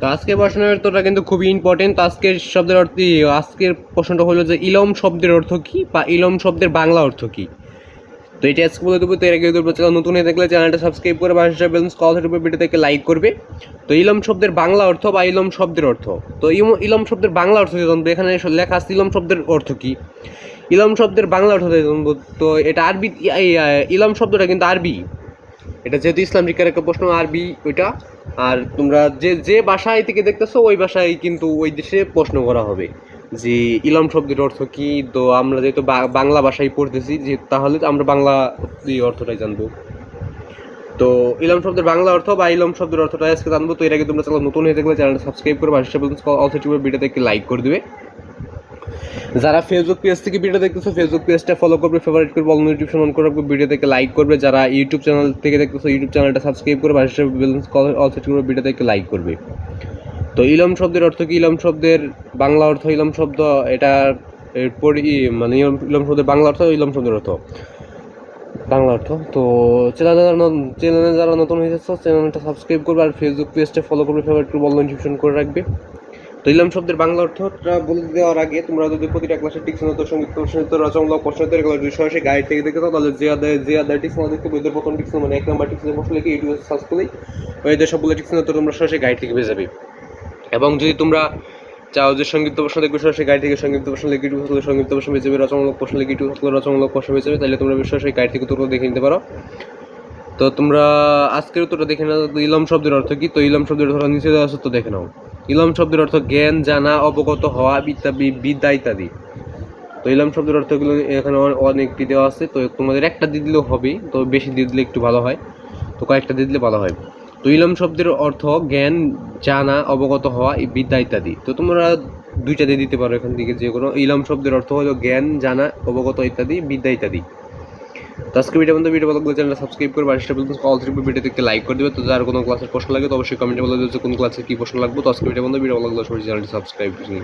তো আজকের প্রশ্নের উত্তরটা কিন্তু খুবই ইম্পর্টেন্ট আজকের শব্দের অর্থ আজকের প্রশ্নটা হলো যে ইলম শব্দের অর্থ কী বা ইলম শব্দের বাংলা অর্থ কী? তো এটা আজকে বলে দেবো। তো এর আগে নতুন হয়ে থাকলে চ্যানেলটা সাবস্ক্রাইব করে বাসা ব্যালেন্স কল থেকে ভিডিও থেকে লাইক করবে। তো ইলম শব্দের বাংলা অর্থ বা ইলম শব্দের অর্থ? তো ইলম শব্দের বাংলা অর্থ জানব এখানে লেখা আছে ইলম শব্দের অর্থ কী? ইলম শব্দের বাংলা অর্থ জানব তো এটা আরবি ইলম শব্দটা কিন্তু আরবি। এটা যেহেতু ইসলাম শিক্ষার একটা প্রশ্ন, আরবি ওইটা। আর তোমরা যে যে ভাষায় থেকে দেখতেছো, ওই ভাষায় কিন্তু ওই দেশে প্রশ্ন করা হবে। যে, ইলম শব্দের অর্থ কি? তো আমরা যেহেতু বাংলা ভাষায় পড়তেছি, যে, তাহলে আমরা বাংলা এই অর্থটাই জানব। তো ইলম শব্দের বাংলা অর্থ বা ইলম শব্দের অর্থটা আজকে জানব। তো এর আগে তোমরা চ্যানেল নতুন হয়ে থাকলে চ্যানেলটা সাবস্ক্রাইব করে পাশে ভিডিওতে একটি লাইক করে দিবে। যারা ফেসবুক পেজ থেকে ভিডিও দেখতেছো ফেসবুক পেজটা ফলো করবে ফেভারিট করবে অল নোটিফিকেশন অন করে রাখবে ভিডিও থেকে লাইক করবে। যারা ইউটিউব চ্যানেল থেকে দেখতেছো ইউটিউব চ্যানেলটা সাবস্ক্রাইব করে পাশে ব্যালেন্স অল সেট করবে ভিডিও থেকে লাইক করবে। তো ইলম শব্দের অর্থ কি? ইলম শব্দের বাংলা অর্থ ইলম শব্দ, এটা মানে ইলম- শব্দের বাংলা অর্থ ইলম শব্দের অর্থ। বাংলা অর্থ। তো চ্যানেলে যারা চ্যানেলে যারা নতুন হয়েছে চ্যানেলটা সাবস্ক্রাইব করবে আর ফেসবুক পেজটা ফলো করবে ফেভারিট করবে অল নোটিফিকেশন করে রাখবে। তো শব্দের বাংলা অর্থটা বলে দেওয়ার আগে তোমরা যদি প্রতিটা ক্লাসের টিক্স তো সংগীত প্রশ্নিত রচনামূলক প্রশ্নোত্তর এগুলো যদি সরাসরি গাইড থেকে চাও তাহলে যে আদায় যে আদায় টিক্স না দেখতে বইদের প্রথম টিক্স মানে এক নাম্বার টিক্সের প্রশ্ন লিখে ইউটিউবে সার্চ করলেই ওই যে সবগুলো টিক্স তো তোমরা সরাসরি গাইড থেকে পেয়ে যাবে। এবং যদি তোমরা চাও যে সংগীত প্রশ্ন দেখবে, সরাসরি গাইড থেকে সংগীত প্রশ্ন লিখে ইউটিউব থাকলে সংগীত প্রশ্ন পেয়ে যাবে রচনামূলক প্রশ্ন লিখে ইউটিউব থাকলে রচনামূলক প্রশ্ন পেয়ে যাবে, তাহলে তোমরা সরাসরি গাইড থেকে তোমরা দেখে নিতে পারো। তো তোমরা আজকের উত্তরটা দেখে নাও ইলম শব্দের অর্থ কি? তো ইলম শব্দের অর্থ নিচে দেওয়া আছে দেখে নাও। ইলম শব্দের অর্থ জ্ঞান, জানা, অবগত হওয়া, ইত্যাদি, বিদ্যা, ইত্যাদি। তো ইলম শব্দের অর্থগুলো এখানে অনে- অনেকটি দেওয়া আছে। তো তোমাদের একটা দিয়ে দিলেও হবে, তো বেশি দিয়ে দিলে একটু ভালো হয়। তো কয়েকটা দিয়ে দিলে ভালো হয়। তো ইলম শব্দের অর্থ জ্ঞান, জানা, অবগত হওয়া বিদ্যা, ইত্যাদি। তো তোমরা দুইটা দিয়ে দিতে পারো এখান থেকে যে কোনো। ইলম শব্দের অর্থ হলো জ্ঞান, জানা, অবগত, ইত্যাদি, বিদ্যা, ইত্যাদি। তো আজকে ভিডিও বন্ধু ভিডিও ভালো চ্যানেলটা সাবস্ক্রাইব করে বারিশটা বলতে অল থ্রি ভিডিও দেখতে লাইক করে দেবে। তো যার কোনো ক্লাসের প্রশ্ন লাগে তো অবশ্যই কমেন্টে বলে দেবে কোন ক্লাসে কী প্রশ্ন লাগবে। তো আজকে ভিডিও বন্ধু ভিডিও ভালো চ্যানেলটি সাবস্ক্রাইব করে।